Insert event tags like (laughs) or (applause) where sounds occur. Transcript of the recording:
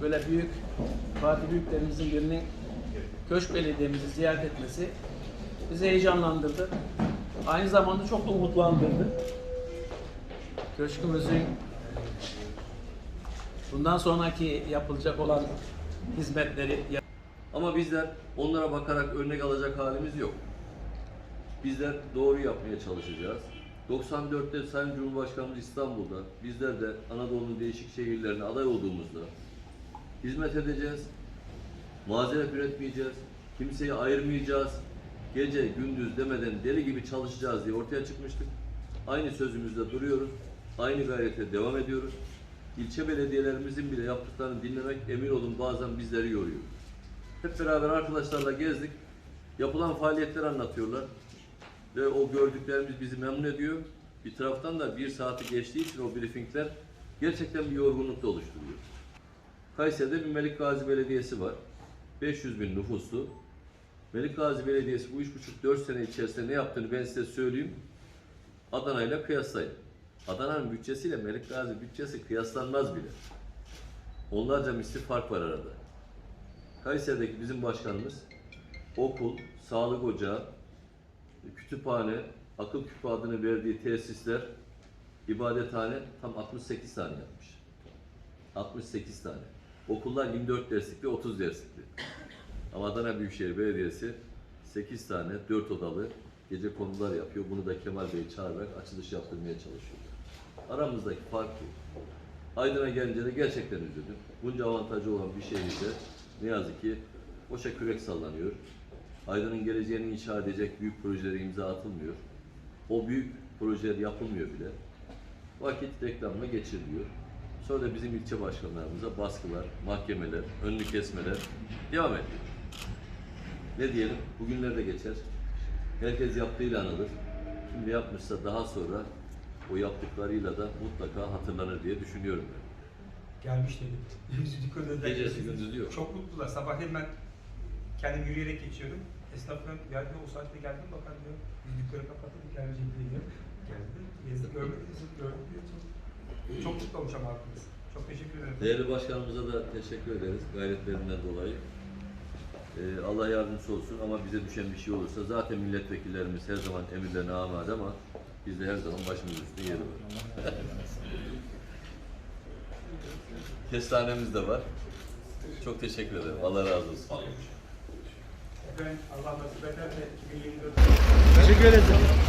Böyle büyük Fatih büyüklerimizin birinin Köşk Belediye'mizi ziyaret etmesi bizi heyecanlandırdı. Aynı zamanda çok da umutlandırdı. Köşkümüzün bundan sonraki yapılacak olan hizmetleri Ama bizler onlara bakarak örnek alacak halimiz yok. Bizler doğru yapmaya çalışacağız. 94'te Sayın Cumhurbaşkanımız İstanbul'da, bizler de Anadolu'nun değişik şehirlerine aday olduğumuzda hizmet edeceğiz. Mazeret üretmeyeceğiz. Kimseyi ayırmayacağız. Gece gündüz demeden deli gibi çalışacağız diye ortaya çıkmıştık. Aynı sözümüzde duruyoruz. Aynı gayrete devam ediyoruz. İlçe belediyelerimizin bile yaptıklarını dinlemek emin olun bazen bizleri yoruyor. Hep beraber arkadaşlarla gezdik. Yapılan faaliyetler anlatıyorlar. Ve o gördüklerimiz bizi memnun ediyor. Bir taraftan da bir saati geçtiği için o briefingler gerçekten bir yorgunluk da oluşturuyor. Kayseri'de bir Melik Gazi Belediyesi var. 500 bin nüfuslu. Melik Gazi Belediyesi bu 3,5-4 sene içerisinde ne yaptığını ben size söyleyeyim. Adana ile kıyaslayın. Adana'nın bütçesiyle Melik Gazi bütçesi kıyaslanmaz bile. Onlarca misli fark var arada. Kayseri'deki bizim başkanımız okul, sağlık ocağı, kütüphane, akıl küpü adını verdiği tesisler, ibadethane tam 68 tane yapmış. 68 tane. Okullar 24 derslikli, 30 derslikli. Ama Adana Büyükşehir Belediyesi 8 tane 4 odalı gece konular yapıyor. Bunu da Kemal Bey'i çağırarak açılış yaptırmaya çalışıyor. Aramızdaki fark bu. Aydın'a gelince de gerçekten üzüldüm. Bunca avantajı olan bir şehirde ne yazık ki boşa kürek sallanıyor. Aydın'ın geleceğini inşa edecek büyük projelere imza atılmıyor. O büyük projeler yapılmıyor bile. Vakit reklamla geçiriliyor. Sonra da bizim ilçe başkanlarımıza baskılar, mahkemeler, önlü kesmeler devam ediyor. Ne diyelim? Bugünler de geçer. Herkes yaptığıyla anılır. Şimdi yapmışsa daha sonra o yaptıklarıyla da mutlaka hatırlanır diye düşünüyorum ben. Gelmiş dedi. Yüzü kırdı. Gecesi gündüzü yok. Çok mutlular. Sabahleyin ben kendim yürüyerek geçiyorum. Esnaflar geldi o saatte geldim bakan diyor. Biz dükkanı kapattık gelmeyecek diye diyor. Geldi. Gezdi görmediniz mi? Gördük diyor. Çok, çok mutlu olmuş ama halkımız. Çok teşekkür ederim. Değerli başkanımıza da teşekkür ederiz gayretlerinden dolayı. Ee, Allah yardımcısı olsun ama bize düşen bir şey olursa zaten milletvekillerimiz her zaman emirlerine amade ama bizde her zaman başımız üstünde yeri var. (laughs) Kestanemiz de var. Çok teşekkür ederim. Allah razı olsun. Efendim Allah nasip ederse 2024 Teşekkür ederim.